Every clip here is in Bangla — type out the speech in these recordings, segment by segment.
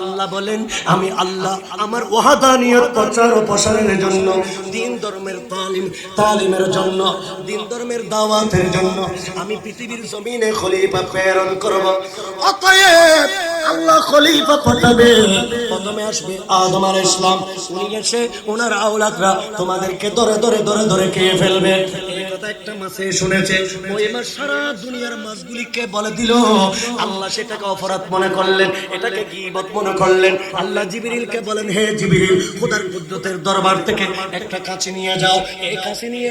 আল্লাহ বলেন, আমি আল্লাহ, আমার প্রচার ও জন্য, দিন ধর্মের তালিম, তালিমের জন্য, দিন ধর্মের দাওয়াতের জন্য, আমি পৃথিবীর জমিনে খলিফা প্রেরণ করব। অতএব আল্লাহ খলিফা পাঠাবে। প্রথমে আসবে আদম আলাইহিস ইসলাম উনি এসে ওনার আওলাদরা তোমাদেরকে ধরে ধরে ধরে ধরে খেয়ে ফেলবে। একটা মাসে শুনেছে ওই মাস সারা দুনিয়ার বলে দিল, আল্লাহ সেটাকে অপরাধ মনে করলেন, এটাকে গীবত মনে করলেন। আল্লাহ জিবরিলকে বলেন, হে জিবরিল, খোদার দরবার থেকে একটা কাছে নিয়ে যাও। এই কাছে নিয়ে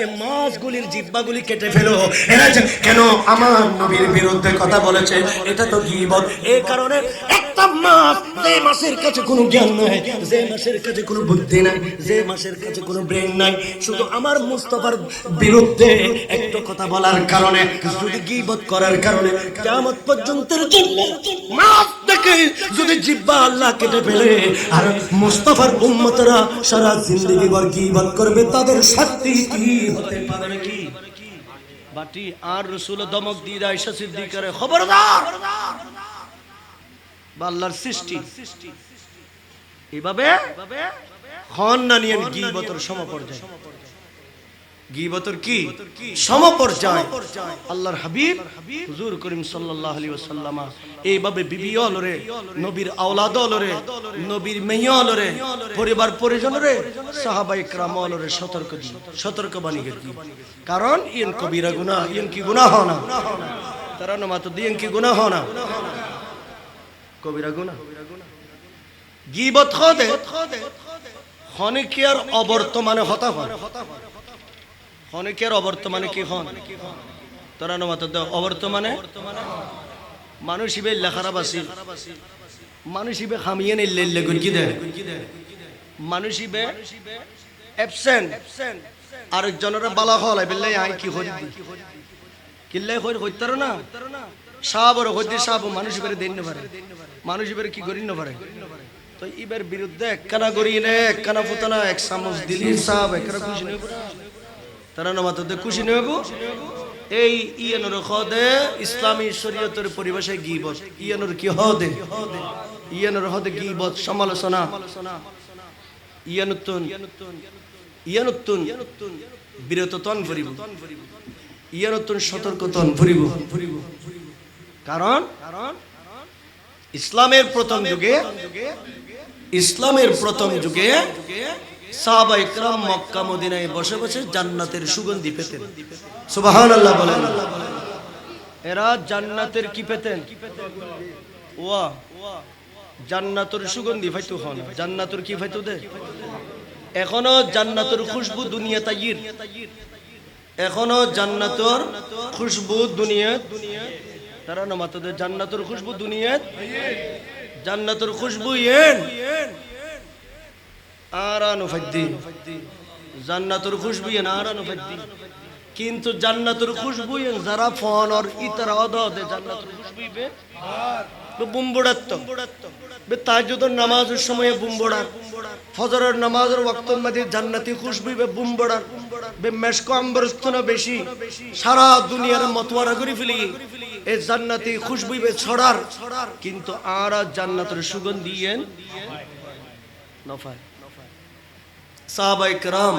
জিব্বাগুলি কেটে ফেলো। এরা কেন আমার নবীর বিরুদ্ধে কথা বলেছে? এটা তো গীবত। এই কারণে একটা মাছ যে মাসের কাছে কোনো জ্ঞান নাই, যে মাসের কাছে কোনো বুদ্ধি নাই, যে মাসের কাছে কোনো ব্রেন নাই। শুধু আমার মুস্তফার বিরুদ্ধে একটা কথা বলার কারণে যদি গীবত করার কারণে কিয়ামত পর্যন্তের জন্য মাছ দেখে যদি জিব্বা আল্লাহ কেটে ফেলে আর মুস্তফার উম্মতরা সারা জিন্দগি ভর গীবত করবে তাদের শাস্তি কি হতে পারে কি? বাটি আর রসুল দমক দিয়ে সিদ্দিকারে খবরদার। আল্লাহর সৃষ্টি। এভাবে খন না নিয়ে গিবতর সমপর্যায়। গিবতর কি সমপর্যায় আল্লাহর হাবিব হুজুর করিম সাল্লাল্লাহু আলাইহি ওয়াসাল্লামা এইভাবে বিবি অলরে নবীর আওলাদ অলরে নবীর মেয়ে অলরে পরিবার পরিজন রে সাহাবায়ে کرام অলরে সতর্ক দি সতর্ক বাণী দি কারণ ইন কবিরা গুনাহ ইন কি গুনাহ না তারা না মাত্র দিন কি গুনাহ না কবিরা গুনাহ গিবত খদে ক্ষণিকের অবর্তমানে হতা হয় ক্ষণিকের অবর্তমানে কি হন? তোরা নমাত অবর্তমানে? মানুষ ইবে লেখারা মানুষ ইবে খামিয়ে নিলে ইল্লে গুনকি দে মানুষ ইবে অ্যাবসেন্ট আরেকজনের বালা হল বেল্লাই আই কি হরি কিল্লাই হরি হইতার না? সাহাবর হইতে সাহাব মানুষ ইবে দেন পারে। মানুষ ইবে কি করি পারে? তো ইবের বিরুদ্ধে একখানা করি একখানা ফুতানা এক চামচ দিলি সাহাব একখানা খুশি তারা নমাতে খুশি নইব এই ইয়ানোর হদে ইসলামী শরীয়তের পরিভাষায় গিবত। ইয়ানোর কি হদে? ইয়ানোর হদে গিবত, সমালোচনা। ইয়ানুত্তুন। ইয়ানুত্তুন। বিরততন ভরিব। ইয়ানুত্তুন সতর্কতন কারণ ইসলামের প্রথম যুগে ইসলামের প্রথম যুগে সাহাবা ইকরাম মক্কা মদিনায় বসে বসে জান্নাতের সুগন্ধি পেতেন। সুবহানাল্লাহ বলেন। এরা জান্নাতের কি পেতেন? ওয়া, জান্নাতের সুগন্ধি পাইতো হন জান্নাতের কি পাইতো দে? এখনও জান্নাতের খুশবু দুনিয়া তাইর এখনও জান্নাতের খুশবু দুনিয়া তারা না মাতো জান্নাতের খুশবু দুনিয়া, জান্নাতের খুশবু ইয়েন। কিন্তু জান্নাতুর খুশবু যারা ফোন আর ইতারা সময় জান্নাতি খুশবু বে বুম্বুড়ার। বে মেশকো বেশি। সারা দুনিয়ার মতওয়ারা করে ফেলি। এই জান্নাতি খুশবু বে ছড়ার। কিন্তু আর জান্নাতের সুগন্ধি ইয়েন নফায়। সাহাবাই کرام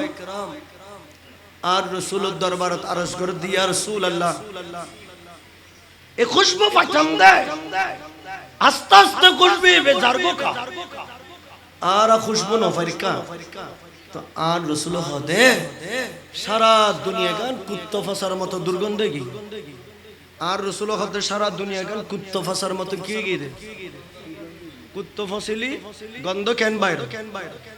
আর রসুলের দরবারত আরজ করে দিয়া রসুল আল্লাহ এ খুশবু পাইতাম দে আস্তে আস্তে খুশবু বে জারগো কা আর খুশবু নফারিকা তো আর রসুল হদে সারা দুনিয়া গান কুত্ত ফাসার মতো দুর্গন্ধে কি আর রসুল হদে সারা দুনিয়া গান কুত্ত ফাসার মতো কি গিয়ে দে কুত্ত ফসিলি গন্ধ কেন বাইর কেন বাইর হ্যাঁ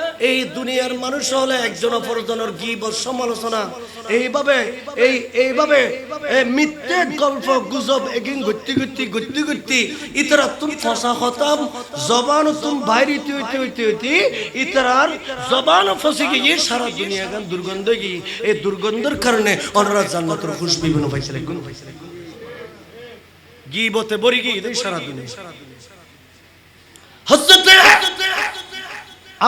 এই দুনিয়ার মানুষ হলে একজন অপরজনের গিব সমালোচনা। এইভাবে, এই, এইভাবে মিথ্যে গল্প, গুজব এগিন গতি গতি গতি গতি ইতারা তুম ফসা হতাম জবান তুম বাইরে হইতে হইতে হইতে ইতারার জবান ফসে গিয়ে সারা দুনিয়া গান দুর্গন্ধ গিয়ে এই দুর্গন্ধের কারণে ওনারা জান্নাতের খুশবি গুণ পাইছিল গুণ। পাইছিল গিবতে বরি গি দেই সারা দুনিয়া। হযরতে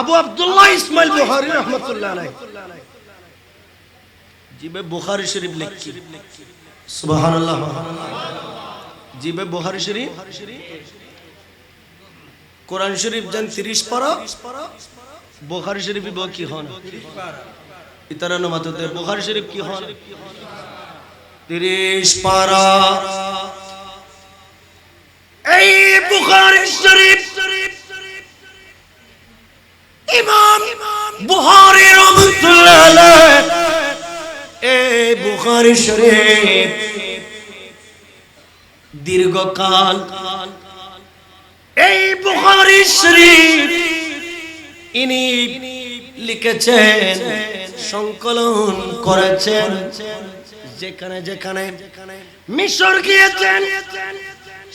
আবু আব্দুল্লাহ ইসমাইল বুখারী রাহমাতুল্লাহ আলাইহি। জিবে বুখারী শরীফ লিখছি। সুবহানাল্লাহ। জিবে বুখারী শরীফ। কোরআন শরীফ জান 30 পারা বুখারী শরীফ ব কি হন? ইতারা নমাততে বুখারী শরীফ কি হন? 30 পারা। এই বুখারী শরীফ ইমাম বুখারী রহমাতুল্লাহ। আলাইহি এই শরীফ, দীর্ঘকাল এই বুখারী শরীফ ইনি লিখেছেন, সংকলন করেছেন, যেখানে যেখানে মিশর গিয়েছেন,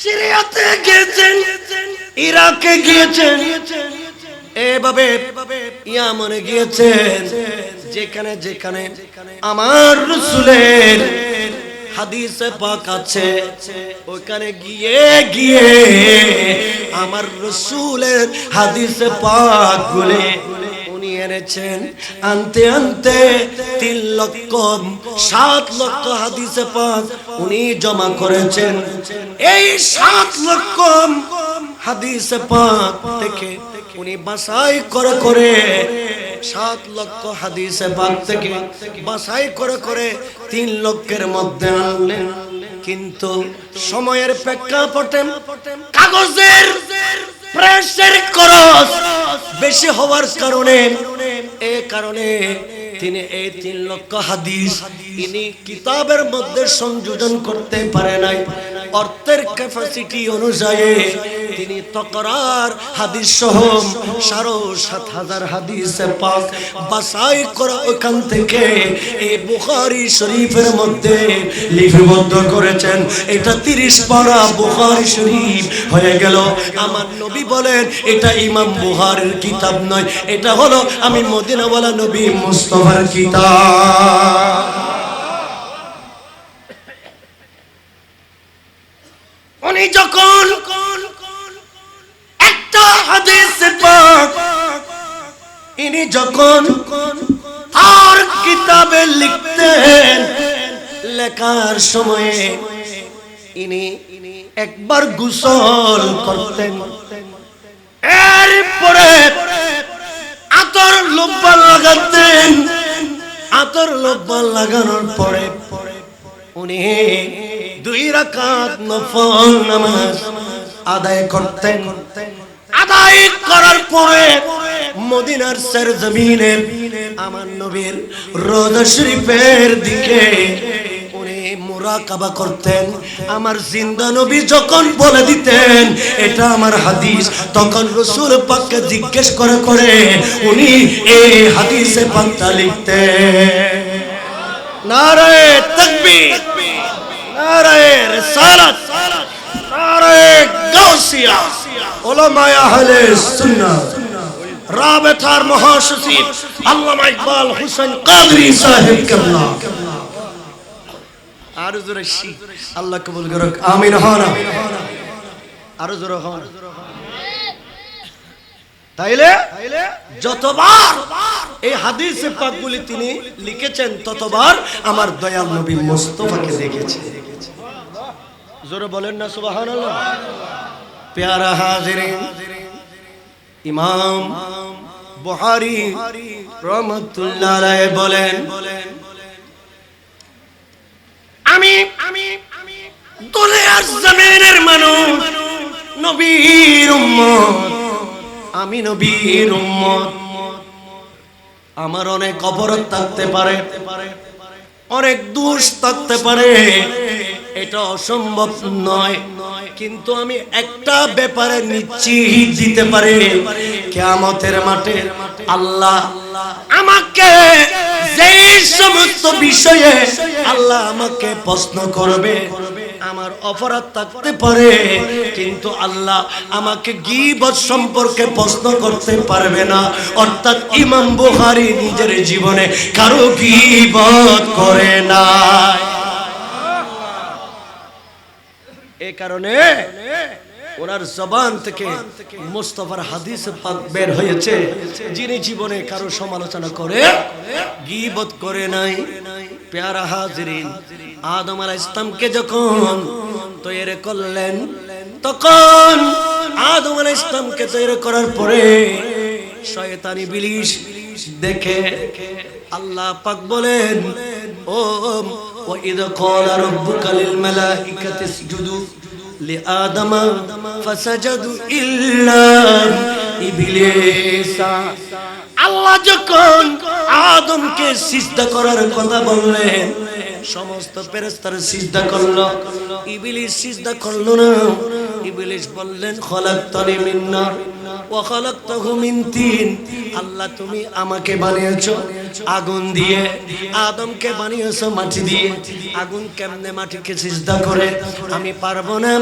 সিরিয়াতে গিয়েছেন, ইরাকে গিয়েছেন এভাবে ইয়ামনে গিয়েছেন, যেখানে যেখানে আমার রসুলের পাক আছে ওইখানে গিয়ে গিয়ে আমার রসুলের পাক গুলে উনি এনেছেন। আনতে আনতে তিন লক্ষ, সাত লক্ষ হাদিসে পাক উনি জমা করেছেন। এই সাত লক্ষ হাদিসে পাক থেকে উনি বাসাই করে করে সাত লক্ষ হাদিসে পাক থেকে বাসাই করে করে তিন লক্ষের মধ্যে আনলেন। কিন্তু সময়ের প্রেক্ষাপটে কাগজের প্রেসের খরচ বেশি হওয়ার কারণে, এ কারণে তিনি এই তিন লক্ষ হাদিস ইনি কিতাবের মধ্যে সংযোজন করতে পারে নাই। অর্থের ক্যাপাসিটি অনুযায়ী তিনি তকরার হাদিস সহ সাড়ে সাত হাজার হাদিসে পাক বাসাই করা ওখান থেকে এই বুখারি শরীফের মধ্যে লিপিবদ্ধ করেছেন। এটা তিরিশ পারা বুখারি শরীফ হয়ে গেল। আমার নবী বলেন, এটা ইমাম বুহারের কিতাব নয়, এটা হলো আমি মদিনাওয়ালা নবী মুস্তফার কিতাব। উনি যখন একটা হাদিস পাক, ইনি যখন আর কিতাবে লিখতেন, লেখার সময়ে ইনি একবার গুসল করতেন। এরপরে আতর লোব্বা লাগাতেন। আতর লোব্বা লাগানোর পরে উনি দুই রাকাত নফল নামাজ আদায় করতেন। আদায় করার পরে মদিনার সর জমিনে আমার নবীর রোজা শরীফের দিকে মুরাকাবা করতেন। আমার জিন্দা নবী যখন বলে দিতেন, এটা আমার হাদিস, তখন রসুল পাককে জিজ্ঞেস করে করে উনি এই হাদিসে পান্তা লিখতেন। নারায়ে তাকবীর। নারায়ে রিসালাত, নারায়ে গাউসিয়া উলামায়ে আহলে সুন্নাহ। রাবেতার মহাসচিব আল্লামা ইকবাল হোসেন কাদরি সাহেব কেবলা। আরও জোরে শি, আল্লাহ কবুল করুক, আমিন তাইলে যতবার এই হাদিসে পাকগুলি তিনি লিখেছেন, ততবার আমার দয়াল নবী মোস্তফাকে দেখেছে। জোরে বলেন না, সুবহানাল্লাহ। প্যারা হাজিরিন ইমাম বুহারি রহমতুল্লাহ আলাইহি বলেন, আমি আমি মানুষ, নবীর উম্মত, আমি নবীর উম্মত। আমার অনেক অপরাধ থাকতে পারে, অনেক দোষ থাকতে পারে। এটা অসম্ভব নয়। কিন্তু আমি একটা ব্যাপারে নিশ্চিত দিতে পারি। কেয়ামতের মাঠে আল্লাহ আমাকে যে সমস্ত বিষয়ে আল্লাহ আমাকে প্রশ্ন করবে, আমার অপরাধ থাকতে পারে, কিন্তু আল্লাহ আমাকে গিবত সম্পর্কে প্রশ্ন করতে পারবে না। অর্থাৎ ইমাম বুখারী নিজের জীবনে কারও গিবত করে না কারণে ওনার জবান থেকে মুস্তফার হাদিস বের হয়েছে। যিনি জীবনে কারও সমালোচনা করে, গিবত করে নাই। পেয়ারা হাজরিন, আদম আলাইহিস ইসলামকে যখন তৈরি করলেন, তখন আদম আলাইহিস ইসলামকে তৈরি করার পরে শয়তানি বিলিশ দেখে আল্লাহ পাক বলেন, ও وإذ قال ربك للملائكة اسجدوا لآدم فسجدوا إلا إبليس আল্লাহ যখন আদমকে সিজদা করার কথা বললেন সমস্ত ফেরেশতার সিজদা করলো ইবলিস সিজদা করলো না ইবলিস বললেন খলাকতানি মিন নার আল্লাহ, তুমি আমাকে বানিয়েছো আগুন দিয়ে। আদমকে বানিয়েছো মাটি দিয়ে। আগুন কেমনে মাটিকে সিজদা করে? আমি পারব না।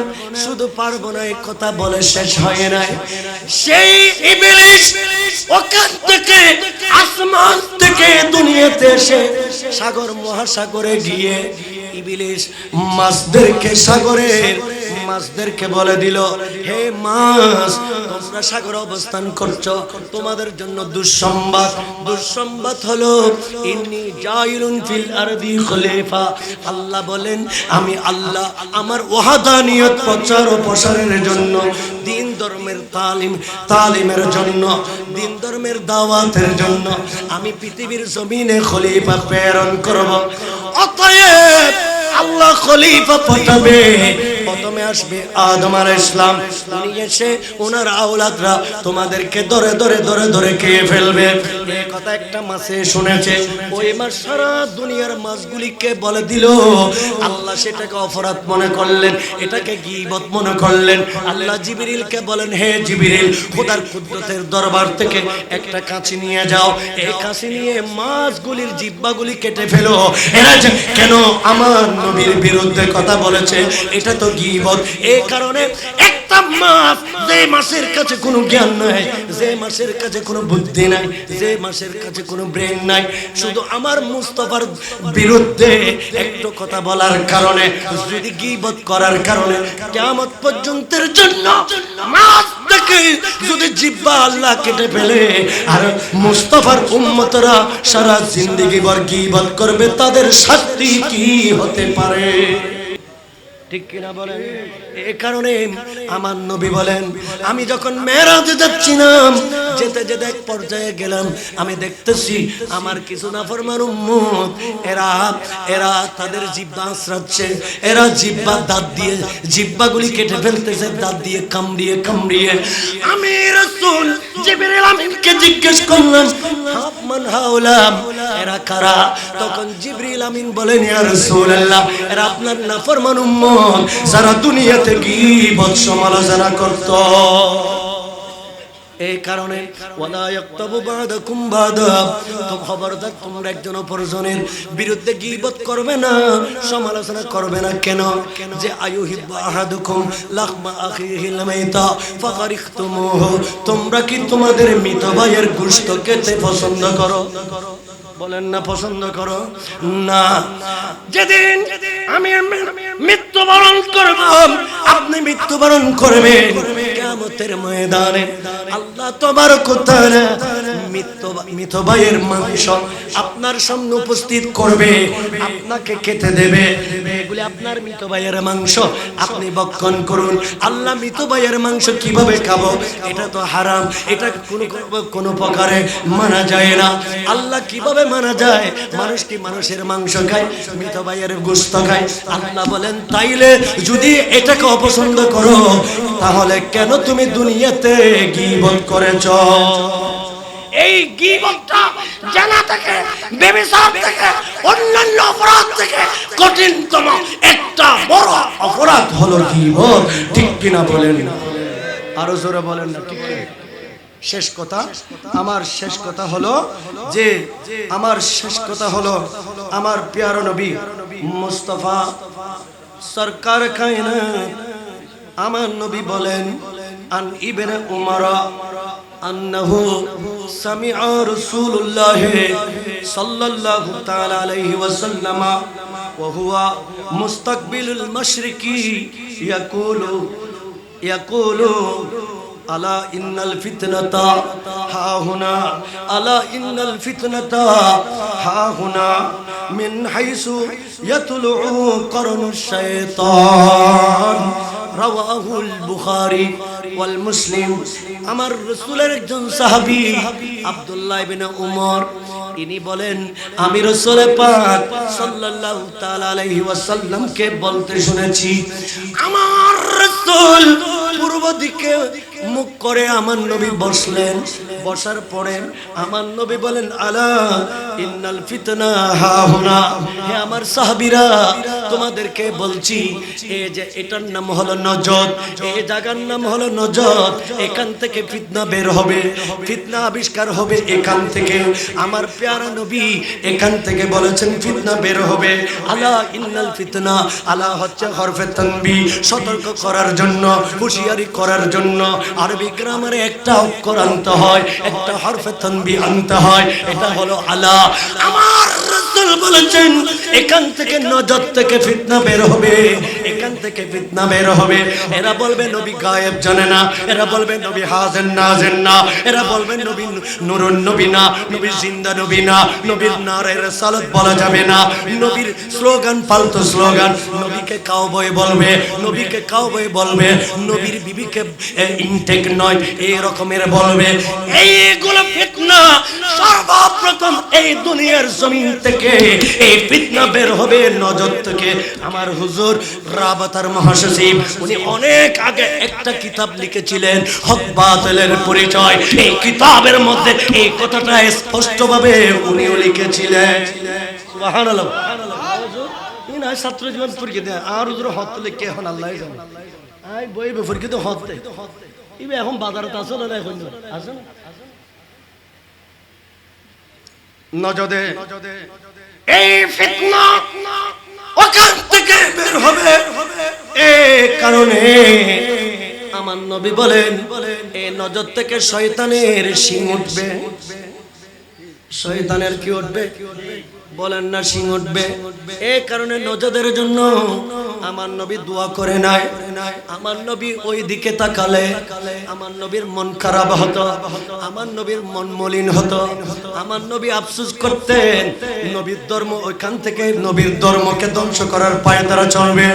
শুধু পারব না এই কথা বলে শেষ হয় নাই। সেই ইবলিস ওখান থেকে, আসমান থেকে দুনিয়াতে এসে সাগর, মহাসাগরে গিয়ে ইবিলিস মাছদেরকে সাগরের মাছদেরকে বলে দিল, হে মাছ, তোমরা সাগরে অবস্থান করছ, তোমাদের জন্য দুঃসংবাদ। দুঃসংবাদ হলো, ইন্নি জাইলুন ফিল আরদি খলিফা। আল্লাহ বলেন, আমি আল্লাহ আমার ওয়াহাদানিয়ত প্রচার ও প্রসারের জন্য, দিন ধর্মের তালিম, তালিমের জন্য, দিন ধর্মের দাওয়াতের জন্য, আমি পৃথিবীর জমিনে খলিফা প্রেরণ করব। অতএব আল্লাহ খলিফা পাঠাবে। প্রথমে আসবে আদম আর ইসলাম এসে ওনার আওলাদরা তোমাদেরকে ধরে ধরে ধরে ধরে খেয়ে ফেলবে। এই কথা একটা মাসে শুনেছে। ওই মাস সারা দুনিয়ার মাছগুলিকে বলে দিল, আল্লাহ সেটাকে অপরাধ মনে করলেন, এটাকে গিবত মনে করলেন। আল্লাহ জিবিরিলকে বলেন, হে জিবিরিল, খোদার কুদ্রতের দরবার থেকে একটা কাঁচি নিয়ে যাও। এই কাঁচি নিয়ে মাছগুলির জিব্বাগুলি কেটে ফেলো। এরা কেন আমার নবীর বিরুদ্ধে কথা বলেছে? এটা তো গিবত। এই কারণে একটা মাছ যে কাছে কোনো জ্ঞান নাই, যে কাছে কোনো বুদ্ধি নাই, যে কাছে কোনো ব্রেন নাই, শুধু আমার মুস্তফার বিরুদ্ধে একটু কথা বলার কারণে, যদি করার কারণে কিয়ামত পর্যন্তের জন্য যদি জিব্বা আল্লাহ কেটে ফেলে, আর মুস্তফার উম্মতরা সারা জিন্দেগি ভর গিবত করবে, তাদের শাস্তি কি হতে পারে? ঠিক কিনা বলেন? এ কারণে আমার নবী বলেন, আমি যখন মেরাজে যাচ্ছিলাম, যেতে যেতে এক পর্যায়ে গেলাম, আমি দেখতেছি আমার কিছু নাফরমান উম্মত, এরা এরা তাদের জিব্বা আঁচড়াচ্ছে, এরা জিব্বা দাঁত দিয়ে, জিব্বাগুলি কেটে ফেলতেছে, দাঁত দিয়ে কামড়িয়ে কামড়িয়ে। আমি রাসূল জিবরিল আমিনকে জিজ্ঞেস করলাম হাফমান হাওলাম এরা, কারা? তখন জিবরিল আমিন বলেন, ইয়া রাসূলুল্লাহ, এরা আপনার নাফরমান উম্মত, যারা দুনিয়াতে গীবত সমালোচনা করত? এই কারণে তোমরা একজন অপরজনের বিরুদ্ধে গীবত করবে না, সমালোচনা করবে না। কেন? যে তোমরা কি তোমাদের মৃত ভাইয়ের গোশত খেতে পছন্দ করো? বলেন না পছন্দ করো। না। যেদিন আমি মৃত্যুবরণ করব আপনি মৃত্যুবরণ করবেন। কিয়ামতের ময়দানে আল্লাহ তোমার কোথায় ভাইয়ের মাংস আপনার সামনে উপস্থিত করবে, আপনাকে খেতে দেবে। এগুলি আপনার মৃত ভাইয়ের মাংস, আপনি বক্ষণ করুন। আল্লাহ মৃত ভাইয়ের মাংস কীভাবে খাব? এটা তো হারাম। এটা কোনো কোনো প্রকারে মানা যায় না। আল্লাহ কীভাবে মানা যায়? মানুষ কি মানুষের মাংস খায়? মৃত ভাইয়ের গোস্ত খায়। আল্লাহ বলেন, তাইলে যদি এটাকে অপছন্দ করো, তাহলে কেন তুমি দুনিয়াতে গিবত করেছ। এই গিবতটা জানা থেকে বেবিচার থেকে, অন্যান্য অপরাধ থেকে কঠিনতম একটা বড় অপরাধ হলো গিবত। ঠিক কিনা বলেন? আরও জোরে বলেন না, ঠিক শেষ কথা? আমার শেষ কথা হলো যে, আমার শেষ কথা হলো আমার প্যারো নবী মুস্তফা সরকার কায়না আমার নবী বলেন আন ইবনে উমারা আন্নাহু সামিআ রাসূলুল্লাহ সাল্লাল্লাহু তাআলা আলাইহি ওয়াসাল্লাম ওয়া হুয়া মুস্তাকবিলুল মাশরিকি ইয়াকুলু ইয়াকুলু আলা ইন্নাল ফিতনাতা হা হুনা আলা ইন্নাল ফিতনাতা হা হুনা মিন হাইসু ইয়াতুলু করনুশ শাইতান রাওয়াহুল বুখারী ওয়াল মুসলিম আমার রাসূলের একজন সাহাবী, আব্দুল্লাহ ইবনে উমর, ইনি বলেন, আমি রাসূল পাক সাল্লাল্লাহু তাআলা আলাইহি ওয়াসাল্লামকে বলতে শুনেছি, আমার রাসূল পূর্ব দিকে মুখ করে আমার নবী বসলেন। বসার পরে আমার নবী বলেন, আলা, ইন্নাল ফিতনা হাহুনা। হে আমার সাহাবীরা, তোমাদেরকে বলছি, এই যে এটার নাম হলো নজদ এই জায়গার নাম হলো নজদ এখান থেকে ফিতনা বের হবে, ফিতনা আবিষ্কার হবে এখান থেকে। আমার পেয়ারা নবী এখান থেকে বলেছেন, ফিতনা বের হবে। আলা ইন্নাল ফিতনা, আলা হচ্ছে হরফে তানবি। সতর্ক করার জন্য, হুঁশিয়ারি করার জন্য। আরবি গ্রামারে একটা অক্ষর আনতে হয়, একটা হরফে তানবি আনতে হয়, এটা হলো আলা। আমার রাসূল বলেছেন, এখান থেকে নজর থেকে ফিতনা বের হবে, এখান থেকে ফিতনা বের হবে। এরা বলবে, নবী গায়েব জানে না, এরা বলবে, নবী হাজেন না হাজেন না, এরা বলবে, নবী নুরুন নবী না নবী জিন্দা নবী না, নবীর বলা যাবে না, নবীর স্লোগান ফালতু স্লোগান, নবীকে কাউবয় বলবে, নবীকে কাউবয় বলবে, নবীর বিবিকে ইনটেক নয় এই রকমের বলবে। এইগুলো ফিতনা সর্বপ্রথম এই দুনিয়ার জমিন থেকে এই ফিতনা বের হবে, নজর থেকে। আমার হুজুর রাবাতার মহাসচিব, উনি অনেক আগে একটা কিতাব লিখেছিলেন, হক বাতিলের পরিচয়। এই কিতাবের মধ্যে এই কথাটা স্পষ্টভাবে উনিও লিখেছিলেন। সুবহানাল্লাহ। না, ছাত্র জীবন পরীক্ষা আর এখন বাজারত না নজদে এই ফিতনা ওখান থেকে বের হবে। এ কারণে আমার নবী বলেন, এ নজর থেকে শয়তানের সিং উঠবে। শয়তানের কি উঠবে? বলেন না সিং উঠবে। এই কারণে নজদের জন্য আমার নবী দোয়া করে নাই। আমার নবী ওই দিকে তাকালে আমার নবীর মন খারাপ হতো, আমার নবীর মন মলিন হতো। আমার নবী আফসোস করতেন, নবীর ধর্ম ওইখান থেকে নবীর ধর্মকে ধ্বংস করার পায়ে তারা চলবে।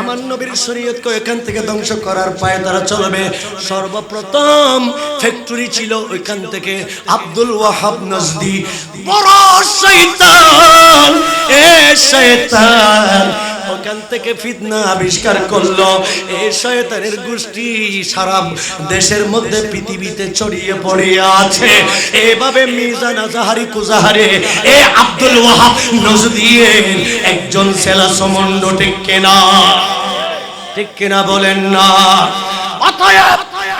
আমার নবীর শরীয়তকে এখান থেকে ধ্বংস করার পায়ে তারা চলবে। সর্বপ্রথম ফ্যাক্টরি ছিল ওইখান থেকে আব্দুল ওয়াহাব নজদি। বড় এ শয়তান। ওখান থেকে ফিতনা আবিষ্কার করল। এই শয়তানের গোষ্ঠী সারা দেশের মধ্যে পৃথিবীতে ছড়িয়ে পড়িয়ে আছে। এভাবে মিজান আজাহারি কুজাহারে, এ আব্দুল ওয়াহাব নজদিয়ের একজন সেলা সমন্ড ঠিক কেনা? ঠিক কিনা বলেন না।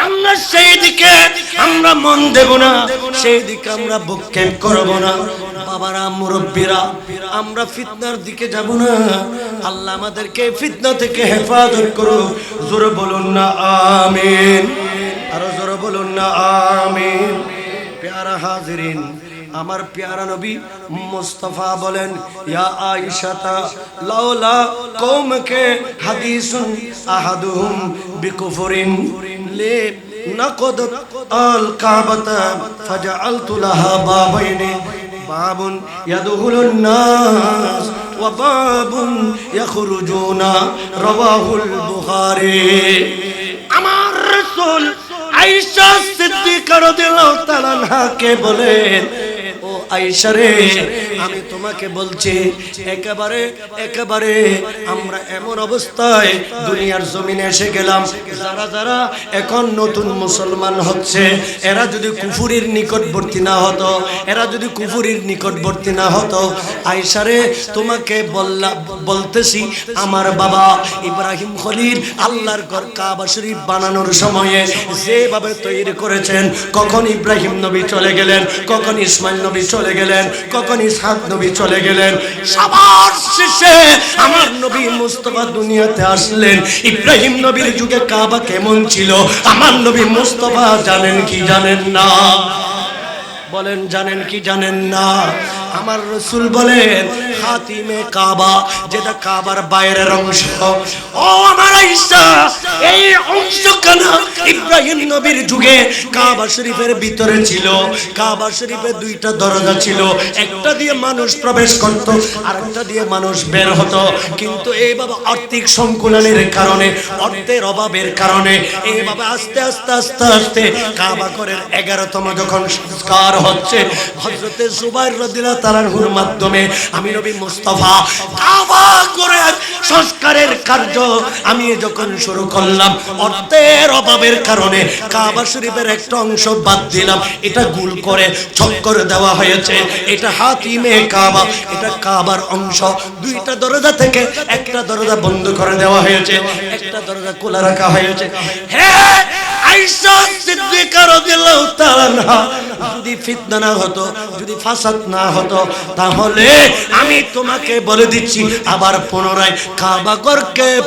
আমরা সেই দিকে, আমরা মন দেব না। সেই দিকে আমরা ভক্ষেপ করব না? বাবারা, মুরব্বীরা, আমরা ফিতনার দিকে যাব না। আল্লাহ আমাদেরকে ফিতনা থেকে হেফাজত করুক। জোরে বলুন না, আমিন। আরও জোরে বলুন না, আমিন। প্যারা হাজিরিন। আমার পেয়ারা নবী মুস্তফা বলেন, ইয়া আয়েশাতা লাউলা কওমকে হাদিসুন আহাদুহুম বিকুফরিন লে নাকদ আল কাবাতা ফাজআলতু লাহা বাবাইন বাবুন ইয়াদখুলুন নাস ওয়া বাবুন ইয়াখরুজুনা রাওয়াহুল বুখারী। আমার রাসূল আয়েশা সিদ্দিকা রাদিয়াল্লাহু তাআলা কে বলেন ও আয়েশা রে, আমি তোমাকে বলছি, একেবারে একেবারে আমরা এমন অবস্থায় দুনিয়ার জমিনে এসে গেলাম। যারা যারা এখন নতুন মুসলমান হচ্ছে, এরা যদি কুফুরির নিকটবর্তী না হতো, এরা যদি কুফুরির নিকটবর্তী না হতো আয়েশারে তোমাকে বললা, বলতেছি, আমার বাবা ইব্রাহিম খলিল আল্লাহর ঘর কাবা শরীফ বানানোর সময়ে যেভাবে তৈরি করেছেন, কখন ইব্রাহিম নবী চলে গেলেন, কখন ইসমাইল নবী চলে গেলেন। কখন ইসহাক নবী চলে গেলেন? সবার শেষে আমার নবী মুস্তফা দুনিয়াতে আসলেন। ইব্রাহিম নবীর যুগে কাবা কেমন ছিল? আমার নবী মুস্তফা জানেন কি জানেন না? বলেন, জানেন কি জানেন না? আমার রসুল বলেন হাতিমে কাবা, যেটা কাবার বাইরের অংশ। ও আমার আইসা, এই অংশ কেন ইব্রাহিম নবীর যুগে কাবা শরীফের ভিতরে ছিল। কাবা শরীফে দুইটা দরজা ছিল, একটা দিয়ে মানুষ প্রবেশ করত, আরেকটা দিয়ে মানুষ বের হতো। কিন্তু এইভাবে আর্থিক সংকুলনের কারণে, অর্থের অভাবের কারণে, এইভাবে আস্তে আস্তে আস্তে আস্তে কাবা করের এগারোতম যখন সংস্কার হচ্ছে হজরতে জুবাইর রদিলা তালানহুর মাধ্যমে আমি নবী মুস্তফা করের সংস্কারের কার্য আমি যখন শুরু করলাম অর্থের অভাবের কারণে কাবা শরীফের একটা অংশ বাদ দিলাম। এটা গুল করে চক্কর দেওয়া হয়েছে। এটা হাতিমে কাবা, এটা কাবার অংশ। দুইটা দরজা থেকে একটা দরজা বন্ধ করে দেওয়া হয়েছে, একটা দরজা খোলা রাখা হয়েছে। হ্যাঁ তাহলে আমি তোমাকে বলে দিচ্ছি, আবার পুনরায়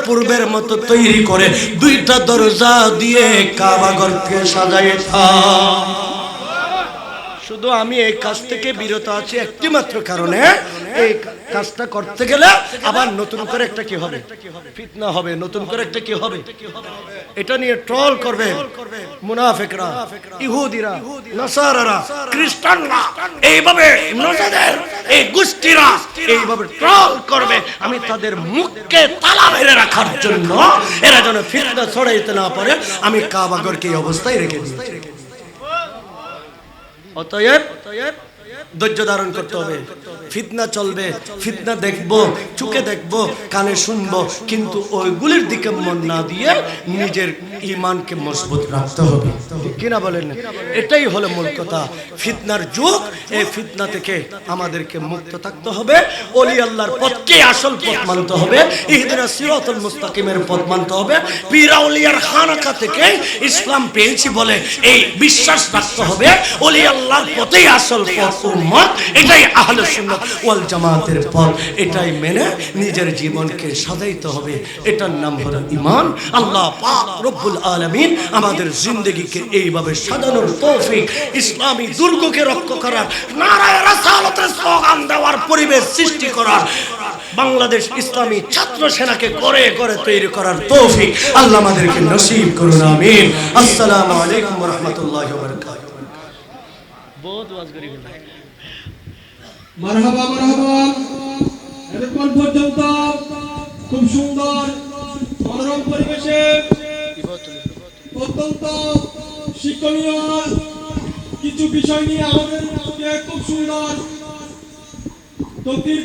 পূর্বের মতো তৈরি করে দুইটা দরজা দিয়ে কাবাগরকে সাজাইতাম শুধু আমি এই কাজ থেকে বিরত আছি একটি মাত্র কারণে। এই কাজটা করতে গেলে আবার নতুন করে একটা কি হবে? ফিতনা হবে, নতুন করে একটা কি হবে? এটা নিয়ে ট্রল করবে মুনাফিকরা, ইহুদিরা, নাসারারা, খ্রিস্টানরা। এইভাবে নজাদের এই গোষ্ঠীরা এইভাবে ট্রল করবে। আমি তাদের মুখকে তালা মেরে রাখার জন্য এরা যেন ফিতনা ছড়াইতে না পারে, আমি কাবাগরকে এই অবস্থায় রেখে দিয়েছি। অতএব ধৈর্য ধারণ করতে হবে। ফিতনা চলবে, ফিতনা দেখব, চোখে দেখব, কানে শুনব, কিন্তু ওইগুলির দিকে মন না দিয়ে নিজের ইমানকে মজবুত রাখতে হবে। কিনা বলেন? এটাই হলো মূল কথা। ফিতনার যুগ, এই ফিতনা থেকে আমাদেরকে মুক্ত থাকতে হবে। অলি আল্লাহর পথকে আসল পথ মানতে হবে। ইহদিনা সিরাতুল মুস্তাকিমের পথ মানতে হবে। পীরা উলিয়ার খানাকা থেকে ইসলাম পেয়েছি বলে এই বিশ্বাস রাখতে হবে। অলি আল্লাহর পথেই আসল পথ। উম্মত এটাই আহলে সুন্নাত ওয়াল জামাতের পথ। এটাই মেনে নিজের জীবনকে সাজাইতে হবে। এটার নাম হলো ঈমান। আল্লাহ পাক রব্বুল আলামিন আমাদের জিন্দগিকে এইভাবে সাজানোর তৌফিক ইসলামী দুর্গকে রক্ষা করার, নারায় রাসালতের স্লোগান দেওয়ার পরিবেশ সৃষ্টি করার, বাংলাদেশ ইসলামী ছাত্র সেনাকে করে করে তৈরি করার তৌফিক আল্লাহ আমাদেরকে নসিব করুন, আমিন। আসসালামু আলাইকুম ওয়া রাহমাতুল্লাহি ওয়া বারাকাতুহু। বহুত ওয়াজ করি মারহাবা মারহাবা। এতক্ষণ পর্যন্ত খুব সুন্দর, মনোরম পরিবেশে। অত্যন্ত শিক্ষণীয় কিছু বিষয় নিয়ে আমাদের খুব সুন্দর তকদির